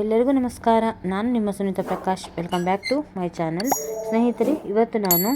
ಎಲ್ಲರಿಗೂ ನಮಸ್ಕಾರ. ನಾನು ನಿಮ್ಮ Sunita Prakash. Welcome back to my channel ಸ್ನೇಹಿತರೆ, ಇವತ್ತು ನಾನು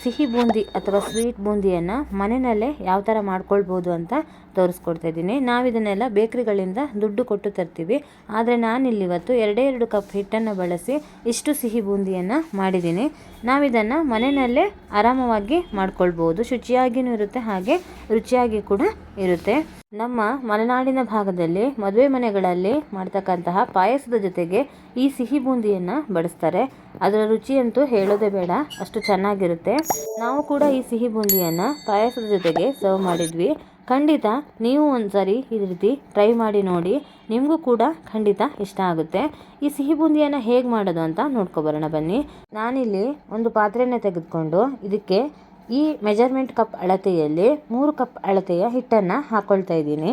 ಸಿಹಿ ಬೂಂದಿ ಅಥವಾ ಸ್ವೀಟ್ ಬೂಂದಿಯನ್ನು ಮನೆಯಲ್ಲೇ ಯಾವ ಥರ ಮಾಡ್ಕೊಳ್ಬೋದು ಅಂತ ತೋರಿಸ್ಕೊಡ್ತಾ ಇದ್ದೀನಿ. ನಾವಿದನ್ನೆಲ್ಲ ಬೇಕ್ರಿಗಳಿಂದ ದುಡ್ಡು ಕೊಟ್ಟು ತರ್ತೀವಿ. ಆದರೆ ನಾನಿಲ್ಲಿ ಇವತ್ತು ಎರಡೇ ಎರಡು ಕಪ್ ಹಿಟ್ಟನ್ನು ಬಳಸಿ ಇಷ್ಟು ಸಿಹಿ ಬೂಂದಿಯನ್ನು ಮಾಡಿದ್ದೀನಿ. ನಾವಿದನ್ನು ಮನೆಯಲ್ಲೇ ಆರಾಮವಾಗಿ ಮಾಡ್ಕೊಳ್ಬೋದು. ಶುಚಿಯಾಗಿಯೂ ಇರುತ್ತೆ, ಹಾಗೆ ರುಚಿಯಾಗಿ ಕೂಡ ಇರುತ್ತೆ. ನಮ್ಮ ಮಲೆನಾಡಿನ ಭಾಗದಲ್ಲಿ ಮದುವೆ ಮನೆಗಳಲ್ಲಿ ಮಾಡ್ತಕ್ಕಂತಹ ಪಾಯಸದ ಜೊತೆಗೆ ಈ ಸಿಹಿ ಬೂಂದಿಯನ್ನು ಬಡಿಸ್ತಾರೆ. ಅದರ ರುಚಿಯಂತೂ ಹೇಳೋದೇ ಬೇಡ, ಅಷ್ಟು ಚೆನ್ನಾಗಿರುತ್ತೆ. ನಾವು ಕೂಡ ಈ ಸಿಹಿ ಬೂಂದಿಯನ್ನು ಪಾಯಸದ ಜೊತೆಗೆ ಸರ್ವ್ ಮಾಡಿದ್ವಿ. ಖಂಡಿತ ನೀವು ಒಂದ್ಸರಿ ಈ ರೀತಿ ಟ್ರೈ ಮಾಡಿ ನೋಡಿ, ನಿಮಗೂ ಕೂಡ ಖಂಡಿತ ಇಷ್ಟ ಆಗುತ್ತೆ. ಈ ಸಿಹಿ ಬೂಂದಿಯನ್ನು ಹೇಗೆ ಮಾಡೋದು ಅಂತ ನೋಡ್ಕೊಬರೋಣ ಬನ್ನಿ. ನಾನಿಲ್ಲಿ ಒಂದು ಪಾತ್ರೆನ ತೆಗೆದುಕೊಂಡು ಇದಕ್ಕೆ ಈ ಮೆಜರ್ಮೆಂಟ್ ಕಪ್ ಅಳತೆಯಲ್ಲಿ ಮೂರು ಕಪ್ ಅಳತೆಯ ಹಿಟ್ಟನ್ನು ಹಾಕ್ಕೊಳ್ತಾ ಇದ್ದೀನಿ.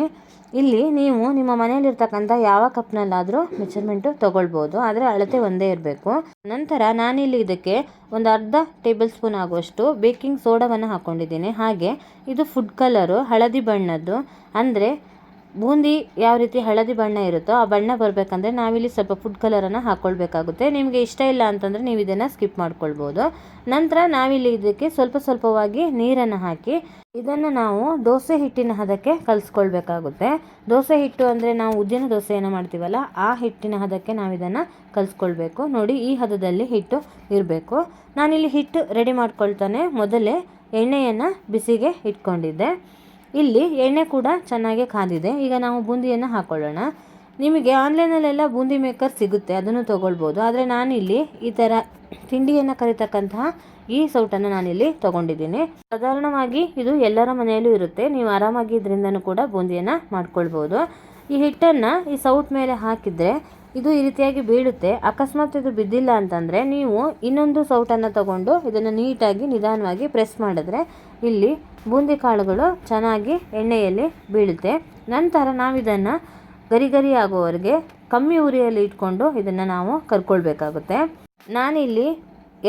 ಇಲ್ಲಿ ನೀವು ನಿಮ್ಮ ಮನೆಯಲ್ಲಿರ್ತಕ್ಕಂಥ ಯಾವ ಕಪ್ನಲ್ಲಾದರೂ ಮೆಜರ್ಮೆಂಟು ತೊಗೊಳ್ಬೋದು, ಆದರೆ ಅಳತೆ ಒಂದೇ ಇರಬೇಕು. ನಂತರ ನಾನಿಲ್ಲಿ ಇದಕ್ಕೆ ಒಂದು ಅರ್ಧ ಟೇಬಲ್ ಸ್ಪೂನ್ ಆಗುವಷ್ಟು ಬೇಕಿಂಗ್ ಸೋಡಾವನ್ನು ಹಾಕ್ಕೊಂಡಿದ್ದೀನಿ ಹಾಗೆ ಇದು ಫುಡ್ ಕಲರು, ಹಳದಿ ಬಣ್ಣದ್ದು, ಅಂದರೆ ಬೂಂದಿ ಯಾವ ರೀತಿ ಹಳದಿ ಬಣ್ಣ ಇರುತ್ತೋ ಆ ಬಣ್ಣ ಬರಬೇಕಂದ್ರೆ ನಾವಿಲ್ಲಿ ಸ್ವಲ್ಪ ಫುಡ್ ಕಲರನ್ನು ಹಾಕ್ಕೊಳ್ಬೇಕಾಗುತ್ತೆ ನಿಮಗೆ ಇಷ್ಟ ಇಲ್ಲ ಅಂತಂದರೆ ನೀವು ಇದನ್ನು ಸ್ಕಿಪ್ ಮಾಡ್ಕೊಳ್ಬೋದು. ನಂತರ ನಾವಿಲ್ಲಿ ಇದಕ್ಕೆ ಸ್ವಲ್ಪ ಸ್ವಲ್ಪವಾಗಿ ನೀರನ್ನು ಹಾಕಿ ಇದನ್ನು ನಾವು ದೋಸೆ ಹಿಟ್ಟಿನ ಹದಕ್ಕೆ ಕಲಿಸ್ಕೊಳ್ಬೇಕಾಗುತ್ತೆ. ದೋಸೆ ಹಿಟ್ಟು ಅಂದರೆ ನಾವು ಉದ್ದಿನ ದೋಸೆಯನ್ನು ಮಾಡ್ತೀವಲ್ಲ, ಆ ಹಿಟ್ಟಿನ ಹದಕ್ಕೆ ನಾವು ಇದನ್ನು ಕಲಿಸ್ಕೊಳ್ಬೇಕು. ನೋಡಿ, ಈ ಹದದಲ್ಲಿ ಹಿಟ್ಟು ಇರಬೇಕು. ನಾನಿಲ್ಲಿ ಹಿಟ್ಟು ರೆಡಿ ಮಾಡ್ಕೊಳ್ತಾನೆ. ಮೊದಲೇ ಎಣ್ಣೆಯನ್ನು ಬಿಸಿಗೆ ಇಟ್ಕೊಂಡಿದ್ದೆ. ಇಲ್ಲಿ ಎಣ್ಣೆ ಕೂಡ ಚೆನ್ನಾಗಿ ಕಾದಿದೆ. ಈಗ ನಾವು ಬೂಂದಿಯನ್ನು ಹಾಕೊಳ್ಳೋಣ. ನಿಮಗೆ ಆನ್ಲೈನಲ್ಲೆಲ್ಲ ಬೂಂದಿ ಮೇಕರ್ ಸಿಗುತ್ತೆ, ಅದನ್ನು ತೊಗೊಳ್ಬೋದು. ಆದರೆ ನಾನಿಲ್ಲಿ ಈ ಥರ ತಿಂಡಿಯನ್ನು ಕರಿತಕ್ಕಂತಹ ಈ ಸೌಟನ್ನು ನಾನಿಲ್ಲಿ ತೊಗೊಂಡಿದ್ದೀನಿ. ಸಾಧಾರಣವಾಗಿ ಇದು ಎಲ್ಲರ ಮನೆಯಲ್ಲೂ ಇರುತ್ತೆ. ನೀವು ಆರಾಮಾಗಿ ಇದರಿಂದನೂ ಕೂಡ ಬೂಂದಿಯನ್ನು ಮಾಡ್ಕೊಳ್ಬೋದು. ಈ ಹಿಟ್ಟನ್ನು ಈ ಸೌಟ್ ಮೇಲೆ ಹಾಕಿದರೆ ಇದು ಈ ರೀತಿಯಾಗಿ ಬೀಳುತ್ತೆ. ಅಕಸ್ಮಾತ್ ಇದು ಬಿದ್ದಿಲ್ಲ ಅಂತಂದರೆ ನೀವು ಇನ್ನೊಂದು ಸೌಟನ್ನು ತಗೊಂಡು ಇದನ್ನು ನೀಟಾಗಿ ನಿಧಾನವಾಗಿ ಪ್ರೆಸ್ ಮಾಡಿದ್ರೆ ಇಲ್ಲಿ ಬೂಂದಿ ಕಾಳುಗಳು ಚೆನ್ನಾಗಿ ಎಣ್ಣೆಯಲ್ಲಿ ಬೀಳುತ್ತೆ. ನಂತರ ನಾವಿದನ್ನು ಗರಿ ಗರಿ ಆಗುವವರೆಗೆ ಕಮ್ಮಿ ಉರಿಯಲ್ಲಿ ಇಟ್ಕೊಂಡು ಇದನ್ನು ನಾವು ಕರ್ಕೊಳ್ಬೇಕಾಗುತ್ತೆ. ನಾನಿಲ್ಲಿ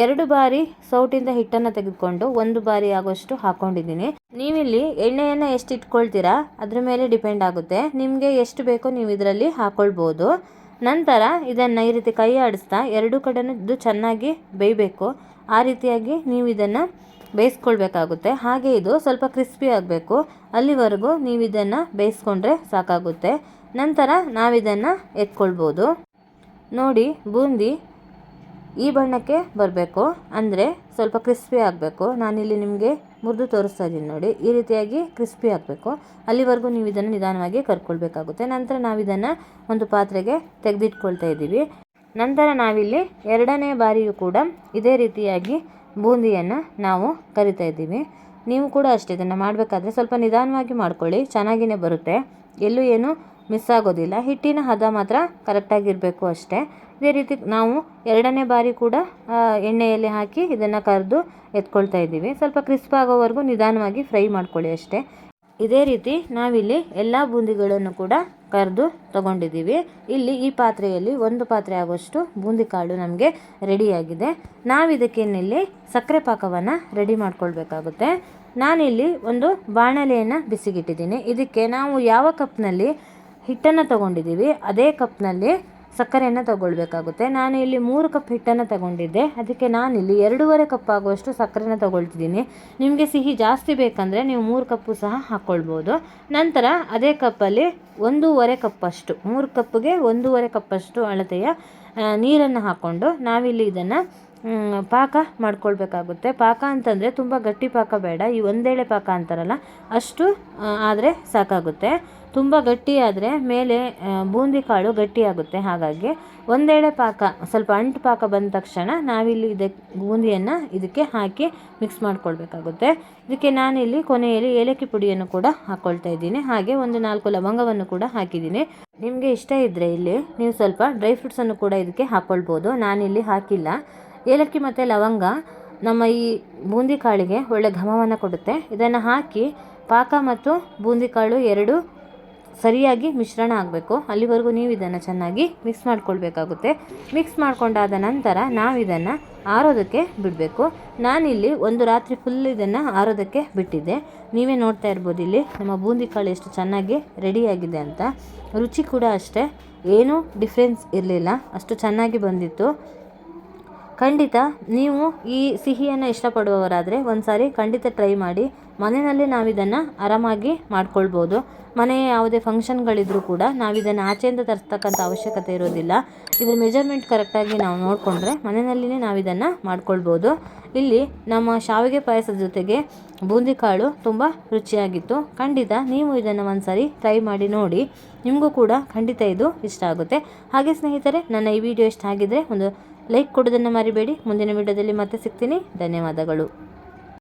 ಎರಡು ಬಾರಿ ಸೌಟಿಂದ ಹಿಟ್ಟನ್ನು ತೆಗೆದುಕೊಂಡು ಒಂದು ಬಾರಿ ಆಗುವಷ್ಟು ಹಾಕೊಂಡಿದ್ದೀನಿ. ನೀವಿಲ್ಲಿ ಎಣ್ಣೆಯನ್ನು ಎಷ್ಟು ಇಟ್ಕೊಳ್ತೀರಾ ಅದ್ರ ಮೇಲೆ ಡಿಪೆಂಡ್ ಆಗುತ್ತೆ. ನಿಮಗೆ ಎಷ್ಟು ಬೇಕೋ ನೀವು ಇದರಲ್ಲಿ ಹಾಕ್ಕೊಳ್ಬೋದು ನಂತರ ಇದನ್ನು ಈ ರೀತಿ ಕೈ ಆಡಿಸ್ತಾ ಎರಡು ಕಡೆನೂ ಚೆನ್ನಾಗಿ ಬೇಯಬೇಕು. ಆ ರೀತಿಯಾಗಿ ನೀವು ಇದನ್ನು ಬೇಯಿಸ್ಕೊಳ್ಬೇಕಾಗುತ್ತೆ. ಹಾಗೆ ಇದು ಸ್ವಲ್ಪ ಕ್ರಿಸ್ಪಿ ಆಗಬೇಕು. ಅಲ್ಲಿವರೆಗೂ ನೀವು ಇದನ್ನು ಬೇಯಿಸ್ಕೊಂಡ್ರೆ ಸಾಕಾಗುತ್ತೆ. ನಂತರ ನಾವಿದನ್ನು ಎತ್ಕೊಳ್ಬೋದು. ನೋಡಿ, ಬೂಂದಿ ಈ ಬಣ್ಣಕ್ಕೆ ಬರಬೇಕು. ಅಂದರೆ ಸ್ವಲ್ಪ ಕ್ರಿಸ್ಪಿ ಆಗಬೇಕು. ನಾನಿಲ್ಲಿ ನಿಮಗೆ ಮುರಿದು ತೋರಿಸ್ತಾ ಇದ್ದೀನಿ ನೋಡಿ. ಈ ರೀತಿಯಾಗಿ ಕ್ರಿಸ್ಪಿ ಆಗಬೇಕು. ಅಲ್ಲಿವರೆಗೂ ನೀವು ಇದನ್ನು ನಿಧಾನವಾಗಿ ಕರ್ಕೊಳ್ಬೇಕಾಗುತ್ತೆ. ನಂತರ ನಾವಿದನ್ನು ಒಂದು ಪಾತ್ರೆಗೆ ತೆಗೆದಿಟ್ಕೊಳ್ತಾ ಇದ್ದೀವಿ. ನಂತರ ನಾವಿಲ್ಲಿ ಎರಡನೇ ಬಾರಿಯೂ ಕೂಡ ಇದೇ ರೀತಿಯಾಗಿ ಬೂಂದಿಯನ್ನು ನಾವು ಕರಿತಾ ಇದ್ದೀವಿ. ನೀವು ಕೂಡ ಅಷ್ಟೇ ಇದನ್ನು ಮಾಡಬೇಕಾದ್ರೆ ಸ್ವಲ್ಪ ನಿಧಾನವಾಗಿ ಮಾಡ್ಕೊಳ್ಳಿ. ಚೆನ್ನಾಗಿಯೇ ಬರುತ್ತೆ. ಎಲ್ಲೂ ಏನು ಮಿಸ್ ಆಗೋದಿಲ್ಲ. ಹಿಟ್ಟಿನ ಹದ ಮಾತ್ರ ಕರೆಕ್ಟಾಗಿರಬೇಕು ಅಷ್ಟೇ. ಇದೇ ರೀತಿ ನಾವು ಎರಡನೇ ಬಾರಿ ಕೂಡ ಎಣ್ಣೆಯಲ್ಲಿ ಹಾಕಿ ಇದನ್ನು ಕರೆದು ಎತ್ಕೊಳ್ತಾ ಇದ್ದೀವಿ. ಸ್ವಲ್ಪ ಕ್ರಿಸ್ಪ್ ಆಗೋವರೆಗೂ ನಿಧಾನವಾಗಿ ಫ್ರೈ ಮಾಡ್ಕೊಳ್ಳಿ ಅಷ್ಟೇ. ಇದೇ ರೀತಿ ನಾವಿಲ್ಲಿ ಎಲ್ಲ ಬೂಂದಿಗಳನ್ನು ಕೂಡ ಕರೆದು ತಗೊಂಡಿದ್ದೀವಿ. ಇಲ್ಲಿ ಈ ಪಾತ್ರೆಯಲ್ಲಿ ಒಂದು ಪಾತ್ರೆ ಆಗುವಷ್ಟು ಬೂಂದಿ ಕಾಳು ನಮಗೆ ರೆಡಿಯಾಗಿದೆ ನಾವಿದಕ್ಕೇನಿಲ್ಲಿ ಸಕ್ಕರೆ ಪಾಕವನ್ನು ರೆಡಿ ಮಾಡ್ಕೊಳ್ಬೇಕಾಗುತ್ತೆ. ನಾನಿಲ್ಲಿ ಒಂದು ಬಾಣಲೆಯನ್ನು ಬಿಸಿಗಿಟ್ಟಿದ್ದೀನಿ. ಇದಕ್ಕೆ ನಾವು ಯಾವ ಕಪ್ನಲ್ಲಿ ಹಿಟ್ಟನ್ನು ತಗೊಂಡಿದ್ದೀವಿ. ಅದೇ ಕಪ್ನಲ್ಲಿ ಸಕ್ಕರೆಯನ್ನು ತಗೊಳ್ಬೇಕಾಗುತ್ತೆ. ನಾನು ಇಲ್ಲಿ ಮೂರು ಕಪ್ ಹಿಟ್ಟನ್ನು ತಗೊಂಡಿದ್ದೆ. ಅದಕ್ಕೆ ನಾನಿಲ್ಲಿ ಎರಡೂವರೆ ಕಪ್ ಆಗುವಷ್ಟು ಸಕ್ಕರೆನ ತಗೊಳ್ತಿದ್ದೀನಿ. ನಿಮಗೆ ಸಿಹಿ ಜಾಸ್ತಿ ಬೇಕಂದರೆ ನೀವು ಮೂರು ಕಪ್ಪು ಸಹ ಹಾಕ್ಕೊಳ್ಬೋದು ನಂತರ ಅದೇ ಕಪ್ಪಲ್ಲಿ ಒಂದೂವರೆ ಕಪ್ಪಷ್ಟು, ಮೂರು ಕಪ್ಗೆ ಒಂದೂವರೆ ಕಪ್ಪಷ್ಟು ಅಳತೆಯ ನೀರನ್ನು ಹಾಕ್ಕೊಂಡು ನಾವಿಲ್ಲಿ ಇದನ್ನು ಪಾಕ ಮಾಡ್ಕೊಳ್ಬೇಕಾಗುತ್ತೆ. ಪಾಕ ಅಂತಂದರೆ ತುಂಬ ಗಟ್ಟಿ ಪಾಕ ಬೇಡ. ಈ ಒಂದೇಳೆ ಪಾಕ ಅಂತಾರಲ್ಲ, ಅಷ್ಟು ಆದರೆ ಸಾಕಾಗುತ್ತೆ. ತುಂಬ ಗಟ್ಟಿಯಾದರೆ ಮೇಲೆ ಬೂಂದಿ ಕಾಳು ಗಟ್ಟಿಯಾಗುತ್ತೆ ಹಾಗಾಗಿ ಒಂದೇಳೆ ಪಾಕ, ಸ್ವಲ್ಪ ಅಂಟು ಪಾಕ ಬಂದ ತಕ್ಷಣ ನಾವಿಲ್ಲಿ ಇದಕ್ಕೆ ಬೂಂದಿಯನ್ನು ಇದಕ್ಕೆ ಹಾಕಿ ಮಿಕ್ಸ್ ಮಾಡ್ಕೊಳ್ಬೇಕಾಗುತ್ತೆ. ಇದಕ್ಕೆ ನಾನಿಲ್ಲಿ ಕೊನೆಯಲ್ಲಿ ಏಲಕ್ಕಿ ಪುಡಿಯನ್ನು ಕೂಡ ಹಾಕ್ಕೊಳ್ತಾ ಇದ್ದೀನಿ. ಹಾಗೆ ಒಂದು ನಾಲ್ಕು ಲವಂಗವನ್ನು ಕೂಡ ಹಾಕಿದ್ದೀನಿ. ನಿಮಗೆ ಇಷ್ಟ ಇದ್ದರೆ ಇಲ್ಲಿ ನೀವು ಸ್ವಲ್ಪ ಡ್ರೈ ಫ್ರೂಟ್ಸನ್ನು ಕೂಡ ಇದಕ್ಕೆ ಹಾಕ್ಕೊಳ್ಬೋದು ನಾನಿಲ್ಲಿ ಹಾಕಿಲ್ಲ. ಏಲಕ್ಕಿ ಮತ್ತು ಲವಂಗ ನಮ್ಮ ಈ ಬೂಂದಿ ಕಾಳಿಗೆ ಒಳ್ಳೆ ಘಮವನ್ನು ಕೊಡುತ್ತೆ. ಇದನ್ನು ಹಾಕಿ ಪಾಕ ಮತ್ತು ಬೂಂದಿ ಕಾಳು ಎರಡು ಸರಿಯಾಗಿ ಮಿಶ್ರಣ ಆಗಬೇಕು. ಅಲ್ಲಿವರೆಗೂ ನೀವು ಇದನ್ನು ಚೆನ್ನಾಗಿ ಮಿಕ್ಸ್ ಮಾಡ್ಕೊಳ್ಬೇಕಾಗುತ್ತೆ. ಮಿಕ್ಸ್ ಮಾಡ್ಕೊಂಡಾದ ನಂತರ ನಾವು ಇದನ್ನು ಆರೋದಕ್ಕೆ ಬಿಡಬೇಕು. ನಾನಿಲ್ಲಿ ಒಂದು ರಾತ್ರಿ ಫುಲ್ ಇದನ್ನು ಆರೋದಕ್ಕೆ ಬಿಟ್ಟಿದ್ದೆ. ನೀವೇ ನೋಡ್ತಾ ಇರ್ಬೋದು ಇಲ್ಲಿ ನಮ್ಮ ಬೂಂದಿ ಕಾಳು ಎಷ್ಟು ಚೆನ್ನಾಗಿ ರೆಡಿಯಾಗಿದೆ ಅಂತ. ರುಚಿ ಕೂಡ ಅಷ್ಟೇ. ಏನೂ ಡಿಫ್ರೆನ್ಸ್ ಇರಲಿಲ್ಲ. ಅಷ್ಟು ಚೆನ್ನಾಗಿ ಬಂದಿತ್ತು. ಖಂಡಿತ ನೀವು ಈ ಸಿಹಿಯನ್ನು ಇಷ್ಟಪಡುವವರಾದರೆ ಒಂದು ಸಾರಿ ಖಂಡಿತ ಟ್ರೈ ಮಾಡಿ ಮನೆಯಲ್ಲೇ ನಾವಿದನ್ನು ಆರಾಮಾಗಿ ಮಾಡ್ಕೊಳ್ಬೋದು. ಮನೆಯ ಯಾವುದೇ ಫಂಕ್ಷನ್ಗಳಿದ್ರೂ ಕೂಡ ನಾವಿದನ್ನು ಆಚೆಯಿಂದ ತರಿಸ್ತಕ್ಕಂಥ ಅವಶ್ಯಕತೆ ಇರೋದಿಲ್ಲ. ಇದರ ಮೆಜರ್ಮೆಂಟ್ ಕರೆಕ್ಟಾಗಿ ನಾವು ನೋಡಿಕೊಂಡ್ರೆ ಮನೆಯಲ್ಲಿಯೇ ನಾವಿದನ್ನು ಮಾಡ್ಕೊಳ್ಬೋದು. ಇಲ್ಲಿ ನಮ್ಮ ಶಾವಿಗೆ ಪಾಯಸದ ಜೊತೆಗೆ ಬೂಂದಿ ಕಾಳು ತುಂಬ ರುಚಿಯಾಗಿತ್ತು. ಖಂಡಿತ ನೀವು ಇದನ್ನು ಒಂದು ಸಾರಿ ಟ್ರೈ ಮಾಡಿ ನೋಡಿ. ನಿಮಗೂ ಕೂಡ ಖಂಡಿತ ಇದು ಇಷ್ಟ ಆಗುತ್ತೆ. ಹಾಗೆ ಸ್ನೇಹಿತರೆ, ನನ್ನ ಈ ವಿಡಿಯೋ ಇಷ್ಟ ಆಗಿದ್ದರೆ ಒಂದು ಲೈಕ್ ಕೊಡೋದನ್ನು ಮರಿಬೇಡಿ. ಮುಂದಿನ ವಿಡಿಯೋದಲ್ಲಿ ಮತ್ತೆ ಸಿಗ್ತೀನಿ. ಧನ್ಯವಾದಗಳು.